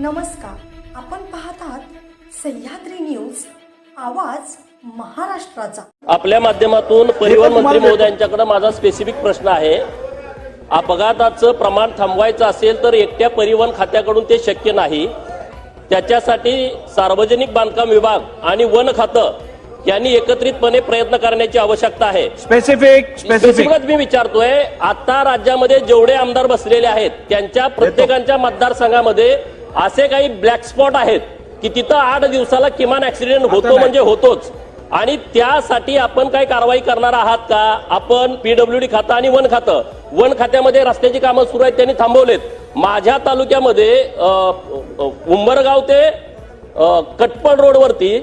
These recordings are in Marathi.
नमस्कार. आपण पाहत आहात सह्याद्री न्यूज आवाज महाराष्ट्राचा. आपल्या माध्यमातून परिवहन मंत्री महोदयांच्याकडे माझा स्पेसिफिक प्रश्न आहे. अपघाताचं प्रमाण थांबवायचं असेल तर एकट्या परिवहन खात्याकडून ते शक्य नाही. त्याच्यासाठी सार्वजनिक बांधकाम विभाग आणि वन खातं यांनी एकत्रितपणे प्रयत्न करण्याची आवश्यकता आहे. स्पेसिफिक स्पेसिफिक स्पेसिफिकच मी विचारतोय आता राज्यामध्ये जेवढे आमदार बसलेले आहेत त्यांच्या प्रत्येकांच्या मतदारसंघामध्ये असे काही ब्लॅक स्पॉट आहेत की तिथं आठ दिवसाला किमान ऍक्सिडेंट होतो. म्हणजे होतोच. आणि त्यासाठी आपण काय कारवाई करणार आहात का? आपण पीडब्ल्यू डी खातं आणि वन खातं. वन खात्यामध्ये रस्त्याची कामं सुरू आहेत त्यांनी थांबवलेत. माझ्या तालुक्यामध्ये उंबरगाव ते अ, कटपळ रोडवरती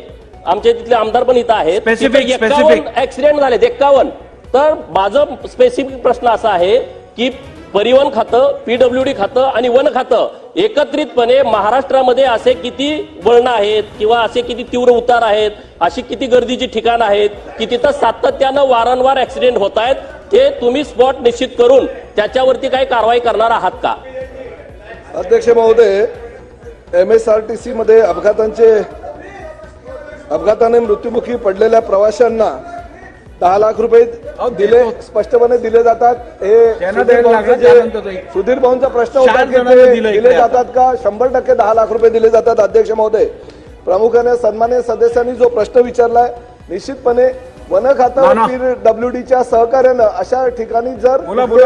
आमचे तिथले आमदार पण इथं आहेत. 51 ऍक्सिडेंट झालेत एक्कावन्न. तर माझं स्पेसिफिक प्रश्न असा आहे की परिवहन खातं पीडब्ल्यू डी खातं आणि वन खातं एकत्रितपणे महाराष्ट्रामध्ये असे किती वळण आहेत किंवा असे किती तीव्र उतार आहेत अशी किती गर्दीची ठिकाणं आहेत की तिथं सातत्यानं वारंवार ऍक्सिडेंट होत आहेत ते तुम्ही स्पॉट निश्चित करून त्याच्यावरती काही कारवाई करणार आहात का? अध्यक्ष महोदय M S R T C मध्ये अपघातांचे अपघाताने मृत्युमुखी पडलेल्या प्रवाशांना दहा लाख रुपये दिले स्पष्टपणे दिले जातात हे सुधीर भाऊंचा प्रश्न होता की दिलं जातात का शंभर टक्के दहा लाख रुपये दिले जातात अध्यक्ष महोदय प्रामुख्याने सन्मान्य सदस्यांनी जो प्रश्न विचारलाय निश्चितपणे वन खातं. डब्ल्यू डीच्या सहकार्यानं अशा ठिकाणी जर.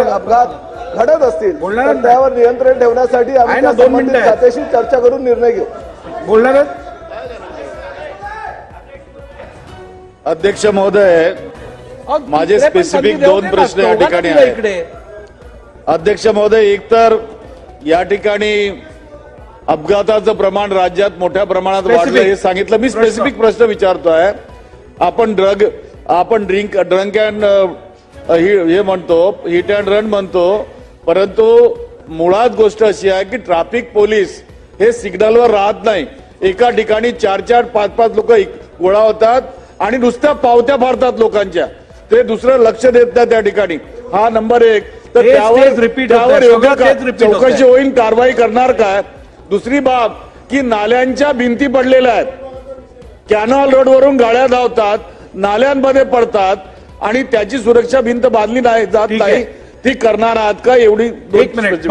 अपघात घडत असतील तर. त्यावर नियंत्रण ठेवण्यासाठी आम्ही संबंधित. खात्याशी चर्चा करून निर्णय घेऊ बोलणार अध्यक्ष महोदय माझे देऊ दोन प्रश्न या ठिकाणी आहेत. अध्यक्ष महोदय एकतर या ठिकाणी अपघाताचं प्रमाण राज्यात मोठ्या प्रमाणात. वाढलं हे सांगितलं मी. स्पेसिफिक प्रश्न विचारतोय आपण ड्रग आपण ड्रिंक ड्रंक अँड हे म्हणतो हिट अँड रन म्हणतो परंतु मुळात गोष्ट अशी आहे की ट्रॅफिक पोलीस हे सिग्नलवर राहत नाही एका ठिकाणी चार चार पाच पाच लोक गोळा होतात आणि नुसत्या पावत्या फाडतात लोकांच्या ते दुसरं लक्ष देत नाही त्या ठिकाणी हा नंबर एक तर त्यावर होतंय. त्यावर योग्य. चौकशी होईल कारवाई करणार काय दुसरी बाब की नाल्यांच्या भिंती पडलेल्या आहेत कॅनॉल रोडवरून गाड्या धावतात नाल्यांमध्ये पडतात आणि त्याची सुरक्षा भिंत बांधली नाही जात. नाही ती करणार आहात का एवढी एक मिनिट